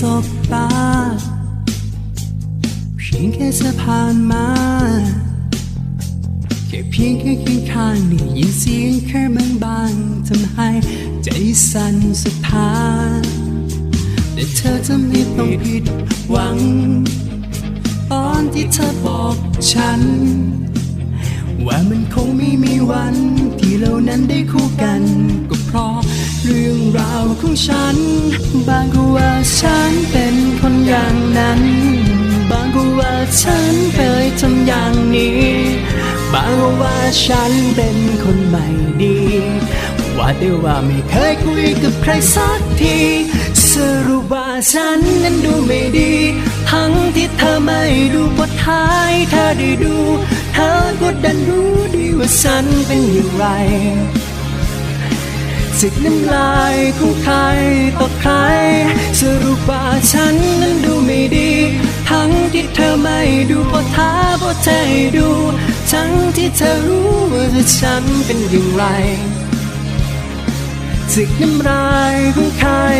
สบตาเพียงแค่เธอผ่านมาแค่เพียงแค่เคียงข้างได้ยินเสียงแค่บางบางทำให้ใจสั่นสะท้านแต่เธอจะไม่ต้องผิดหวัง ตอนที่เธอบอกฉัน ว่ามันคงไม่มีวันที่เรานั้นได้คู่ ของฉัน บางก็ว่าฉันเป็นคนอย่างนั้น บางก็ว่าฉันเคยทำอย่างนี้ บางก็ว่าฉันเป็นคนไม่ดี ว่าแต่ว่าไม่เคยคุยกับใครสักที สรุปว่าฉันนั้นดูไม่ดี ทั้งที่เธอไม่ดูพอท้ายเธอได้ดู เธอก็ดันรู้ดีว่าฉันเป็นอย่างไร สิกน้ำลายของใครต่อใครสรุปว่าฉันนั้นดูไม่ดี ทั้งที่เธอไม่ดูพอท้าพอใจดู ทั้งที่เธอรู้ว่าฉันเป็นอย่างไรสิกน้ำลายของใครต่อใคร